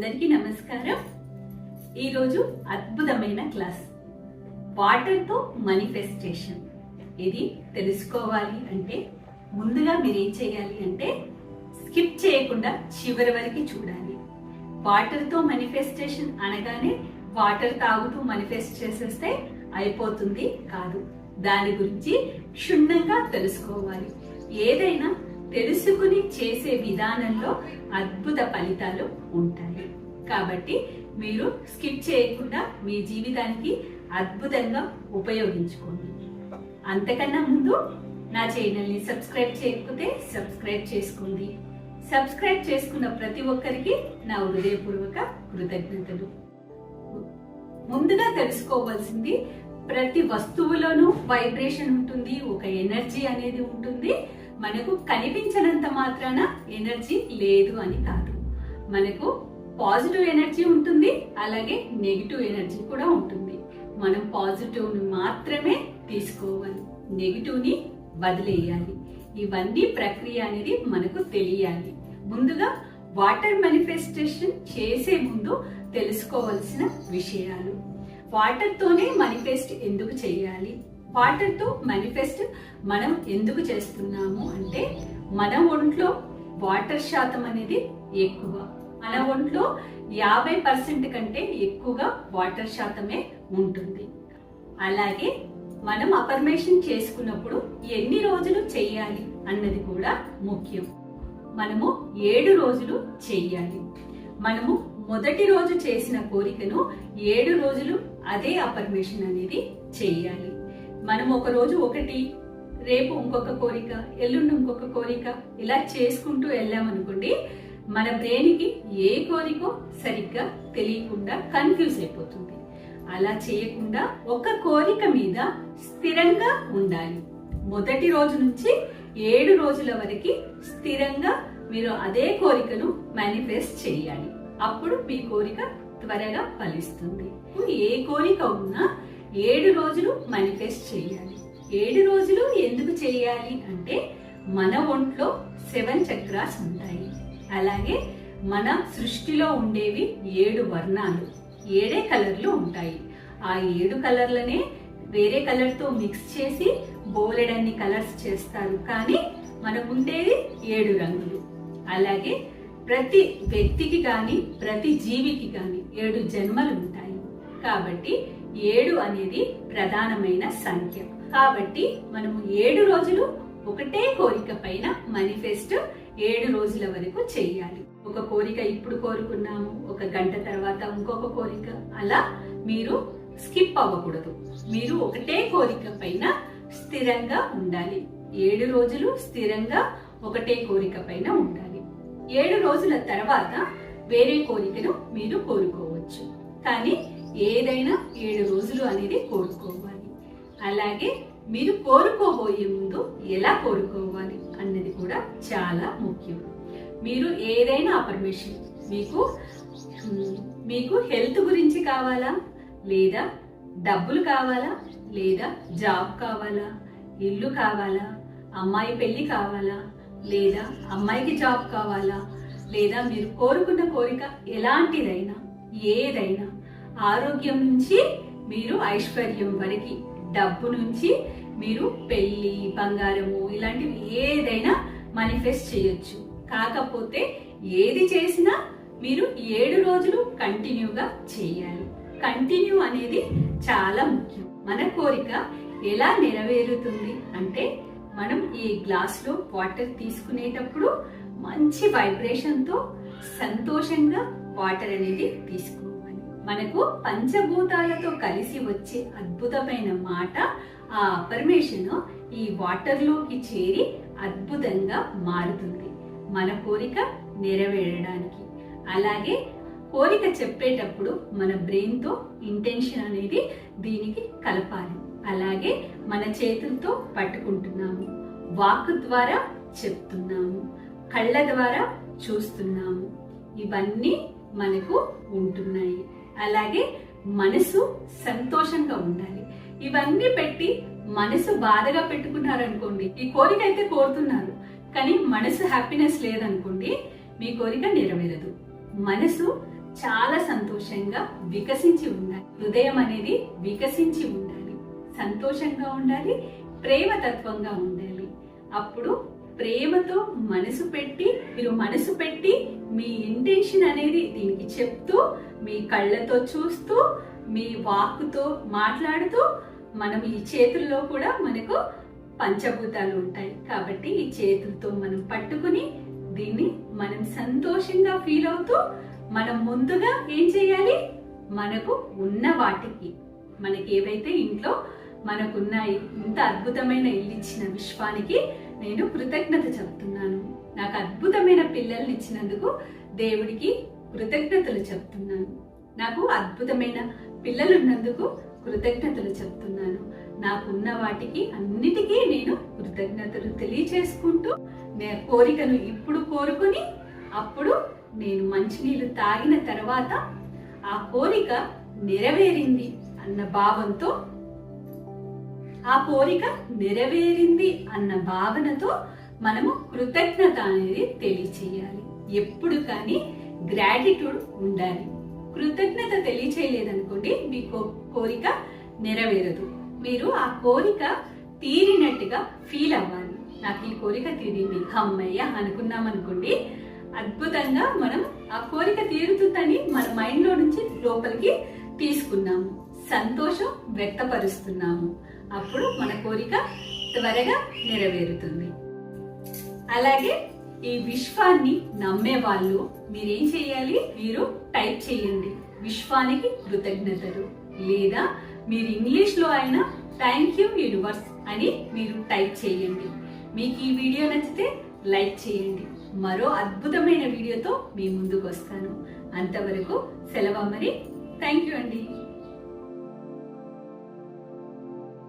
అందరికీ నమస్కారం. ఈరోజు అద్భుతమైన క్లాస్. వాటర్తో మేనిఫెస్టేషన్ ఇది తెలుసుకోవాలి అంటే ముందుగా మీరు ఏం చేయాలి అంటే స్కిప్ చేయకుండా చివరి వరకు చూడాలి. వాటర్తో మేనిఫెస్టేషన్ అనగానే వాటర్ తాగుతూ మేనిఫెస్ట్ చేసేస్తే అయిపోతుంది కాదు. దాని గురించి క్షుణ్ణంగా తెలుసుకోవాలి. ఏదైనా తెలుసుకుని చేసే విధానంలో అద్భుత ఫలితాలు ఉంటాయి. కాబట్టి మీరు స్కిప్ చేయకుండా మీ జీవితానికి అద్భుతంగా ఉపయోగించుకోండి. అంతకన్నా ముందు నా ఛానల్ని సబ్స్క్రైబ్ చేయకపోతే సబ్స్క్రైబ్ చేసుకోండి. సబ్స్క్రైబ్ చేసుకున్న ప్రతి ఒక్కరికి నా హృదయపూర్వక కృతజ్ఞతలు. ముందుగా తెలుసుకోవాల్సింది ప్రతి వస్తువులోనూ వైబ్రేషన్ ఉంటుంది ఒక ఎనర్జీ అనేది ఉంటుంది. మనకు కనిపించనంత మాత్రాన ఎనర్జీ లేదు అని కాదు. మనకు పాజిటివ్ ఎనర్జీ ఉంటుంది అలాగే నెగిటివ్ ఎనర్జీ కూడా ఉంటుంది. మనం పాజిటివ్ని మాత్రమే తీసుకోవాలి నెగిటివ్ని వదిలేయాలి. ఇవన్నీ ప్రక్రియ అనేది మనకు తెలియాలి. ముందుగా వాటర్ మేనిఫెస్టేషన్ చేసే ముందు తెలుసుకోవాల్సిన విషయాలు. వాటర్తోనే మేనిఫెస్ట్ ఎందుకు చేయాలి? వాటర్ టూ మేనిఫెస్ట్ మనం ఎందుకు చేస్తున్నాము అంటే మన ఒంట్లో వాటర్ శాతం అనేది ఎక్కువ. మన ఒంట్లో యాభై పర్సెంట్ కంటే ఎక్కువగా వాటర్ శాతమే ఉంటుంది. అలాగే మనం అపర్మేషన్ చేసుకున్నప్పుడు ఎన్ని రోజులు చేయాలి అన్నది కూడా ముఖ్యం. మనము ఏడు రోజులు చెయ్యాలి మనము మొదటి రోజు చేసిన కోరికను ఏడు రోజులు అదే అపర్మేషన్ అనేది చేయాలి. మనం ఒక రోజు ఒకటి రేపు ఇంకొక కోరిక ఎల్లుండి ఇంకొక కోరిక ఇలా చేసుకుంటూ వెళ్ళామనుకోండి మన బ్రెయిన్కి ఏ కోరికో సరిగ్గా తెలియకుండా కన్ఫ్యూజ్ అయిపోతుంది. అలా చేయకుండా ఒక కోరిక మీద స్థిరంగా ఉండాలి. మొదటి రోజు నుంచి ఏడు రోజుల వరకు స్థిరంగా మీరు అదే కోరికను మేనిఫెస్ట్ చేయాలి. అప్పుడు మీ కోరిక త్వరగా ఫలిస్తుంది. ఏ కోరిక ఉన్నా ఏడు రోజులు మేనిఫెస్ట్ చేయాలి. ఏడు రోజులు ఎందుకు చేయాలి అంటే మన ఒంట్లో సెవెన్ చక్రాస్ ఉంటాయి. అలాగే మన సృష్టిలో ఉండేవి ఏడు వర్ణాలు. ఏడే కలర్లు ఉంటాయి. ఆ ఏడు కలర్లనే వేరే కలర్తో మిక్స్ చేసి బోలెడన్ని కలర్స్ చేస్తారు. కానీ మనకుండేది ఏడు రంగులు. అలాగే ప్రతి వ్యక్తికి కానీ ప్రతి జీవికి కానీ ఏడు జన్మలు ఉంటాయి. కాబట్టి ఏడు అనేది ప్రధానమైన సంఖ్య. కాబట్టి మనము ఏడు రోజులు ఒకటే కోరిక పైన మేనిఫెస్టో ఏడు రోజుల వరకు చేయాలి. ఒక కోరిక ఇప్పుడు కోరుకున్నాము ఒక గంట తర్వాత ఇంకొక కోరిక. అలా మీరు స్కిప్ అవ్వకూడదు. మీరు ఒకటే కోరిక పైన స్థిరంగా ఉండాలి. ఏడు రోజులు స్థిరంగా ఒకటే కోరిక పైన ఉండాలి. ఏడు రోజుల తర్వాత వేరే కోరికను మీరు కోరుకోవచ్చు. కానీ ఏదైనా ఏడు రోజులు అనేది కోరుకోవాలి. అలాగే మీరు కోరుకోబోయే ముందు ఎలా కోరుకోవాలి అన్నది కూడా చాలా ముఖ్యం. మీరు ఏదైనా అపర్మేషన్ మీకు మీకు హెల్త్ గురించి కావాలా? లేదా డబ్బులు కావాలా? లేదా జాబ్ కావాలా? ఇల్లు కావాలా? అమ్మాయి పెళ్ళి కావాలా? లేదా అమ్మాయికి జాబ్ కావాలా? లేదా మీరు కోరుకున్న కోరిక ఎలాంటిదైనా ఏదైనా ఆరోగ్యం నుంచి మీరు ఐశ్వర్యం వరకు డబ్బు నుంచి మీరు పెళ్ళి బంగారము ఇలాంటివి ఏదైనా మేనిఫెస్ట్ చేయొచ్చు. కాకపోతే ఏది చేసినా మీరు ఏడు రోజులు కంటిన్యూగా చేయాలి. కంటిన్యూ అనేది చాలా ముఖ్యం. మన కోరిక ఎలా నెరవేరుతుంది అంటే మనం ఈ గ్లాస్లో వాటర్ తీసుకునేటప్పుడు మంచి వైబ్రేషన్తో సంతోషంగా వాటర్ అనేది తీసుకుంటాం మనకు పంచభూతాలతో కలిసి వచ్చే అద్భుతమైన మాట ఆ అపర్మేషన్ ఈ వాటర్లోకి చేరి అద్భుతంగా మారుతుంది. మన కోరిక నెరవేరడానికి. అలాగే కోరిక చెప్పేటప్పుడు మన బ్రెయిన్తో ఇంటెన్షన్ అనేది దీనికి కలపాలి. అలాగే మన చేతులతో పట్టుకుంటున్నాము. వాక్ ద్వారా చెప్తున్నాము. కళ్ళ ద్వారా చూస్తున్నాము. ఇవన్నీ మనకు ఉంటున్నాయి. అలాగే మనసు సంతోషంగా ఉండాలి. ఇవన్నీ పెట్టి మనసు బాధగా పెట్టుకున్నారనుకోండి ఈ కోరిక అయితే కోరుతున్నారు. కానీ మనసు హ్యాపీనెస్ లేదనుకోండి మీ కోరిక నెరవేరదు. మనసు చాలా సంతోషంగా వికసించి ఉండాలి. హృదయం అనేది వికసించి ఉండాలి. సంతోషంగా ఉండాలి ప్రేమతత్వంగా ఉండాలి. అప్పుడు ప్రేమతో మనసు పెట్టి మీరు మనసు పెట్టి మీ ఇంటెన్షన్ అనేది దీనికి చెప్తూ మీ కళ్ళతో చూస్తూ మీ వాక్కుతో మాట్లాడుతూ మనం ఈ చేతుల్లో కూడా మనకు పంచభూతాలు ఉంటాయి. కాబట్టి ఈ చేతులతో మనం పట్టుకుని దీన్ని మనం సంతోషంగా ఫీల్ అవుతూ మనం ముందుగా ఏం చేయాలి? మనకు ఉన్న వాటికి. మనకి ఏవైతే ఇంట్లో మనకున్నాయి ఇంత అద్భుతమైన ఇల్లు ఇచ్చిన విశ్వానికి నేను కృతజ్ఞత చెప్తున్నాను. నాకు అద్భుతమైన పిల్లల్ని ఇచ్చినందుకు దేవుడికి కృతజ్ఞతలు చెప్తున్నాను. నాకు అద్భుతమైన పిల్లలు ఉన్నందుకు కృతజ్ఞతలు చెప్తున్నాను. నాకున్న వాటికి అన్నిటికీ నేను కృతజ్ఞతలు తెలియచేసుకుంటూ నే కోరికను ఇప్పుడు కోరుకుని అప్పుడు నేను మంచినీళ్ళు తాగిన తర్వాత ఆ కోరిక నెరవేరింది అన్న భావంతో ఆ కోరిక నెరవేరింది అన్న భావనతో మనము కృతజ్ఞత అనేది తెలియచేయాలి. ఎప్పుడు కానీ గ్రాటిట్యూడ్ ఉండాలి. కృతజ్ఞత తెలియచేయలేదనుకోండి మీ కో- కోరిక నెరవేరదు. మీరు ఆ కోరిక తీరినట్టుగా ఫీల్ అవ్వాలి. నాకు ఈ కోరిక తీరింది అమ్మయ్య అనుకున్నాం అనుకోండి అద్భుతంగా మనం ఆ కోరిక తీరుతుందని మన మైండ్లో నుంచి లోపలికి తీసుకున్నాము. సంతోషం వ్యక్తపరుస్తున్నాము. అప్పుడు మన కోరిక త్వరగా నెరవేరుతుంది. అలాగే ఈ విశ్వాన్ని నమ్మే వాళ్ళు మీరేం చేయాలి? మీరు టైప్ చేయండి. విశ్వానికి కృతజ్ఞతలు. లేదా మీరు ఇంగ్లీష్లో అయినా థ్యాంక్ యూ యూనివర్స్ అని మీరు టైప్ చేయండి. మీకు ఈ వీడియో నచ్చితే లైక్ చేయండి. మరో అద్భుతమైన వీడియోతో మీ ముందుకు వస్తాను. అంతవరకు సెలవు మరి థ్యాంక్ యూ అండి.